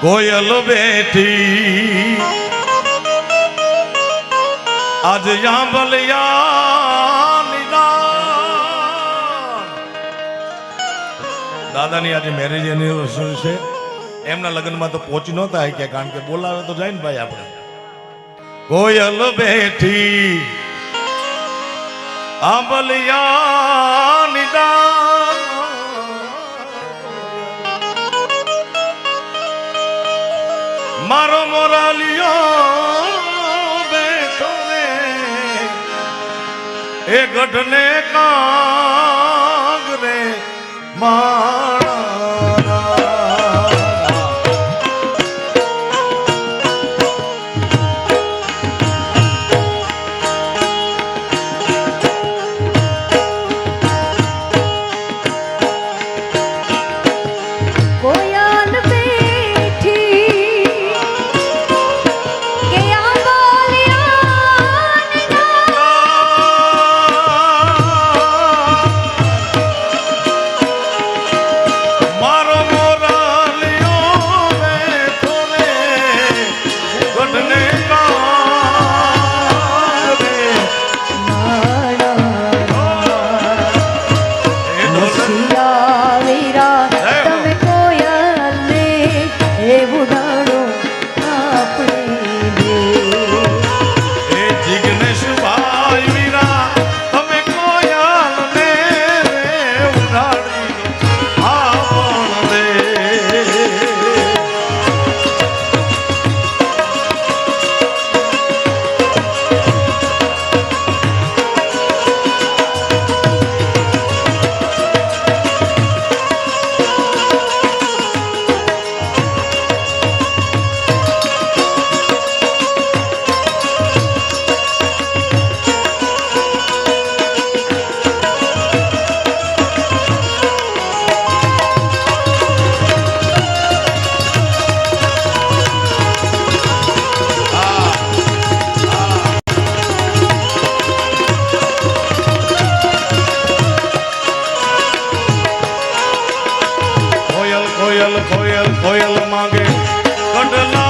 કોયલ બેઠી. આજ દાદાની આજે મેરેજ એનિવર્સરી છે. એમના લગ્નમાં તો પહોંચી ન થાય કે, કારણ કે બોલાવે તો જાય ને ભાઈ આપણે. કોયલ બેઠી. આંબલિયા નિદા મારો મોરાલિયો બેઠો રે. એ ગઢને કાગ રે. મા કોયલ કોયલ કોયલ માગે. કડલા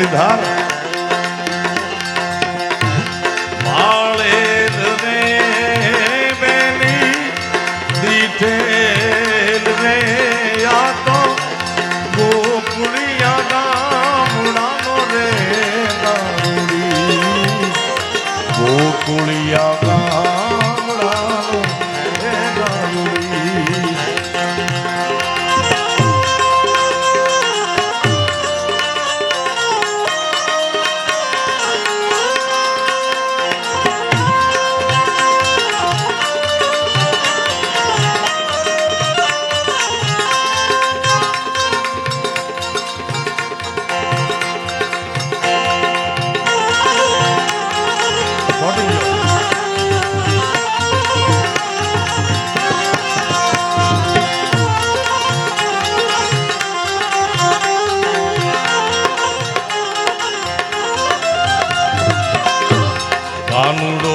મુરલીધાર Anulo.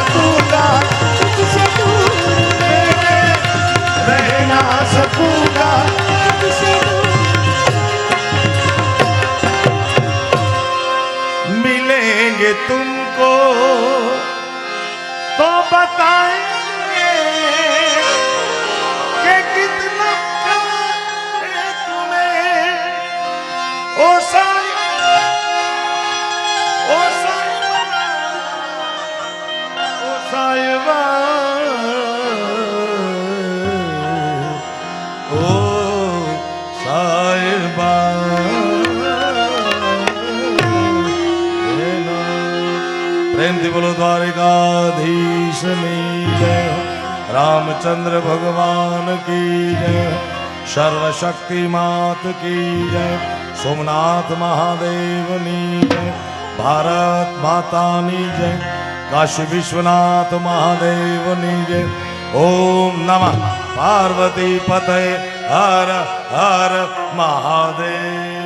તુલા द्वारिकाधीश रामचंद्र भगवान की जय सर्वशक्ति मात की जय सोमनाथ महादेव नी जय भारत माता जय काशी विश्वनाथ महादेव नी जय ओम नमः पार्वती पते हर હર મહાદેવ.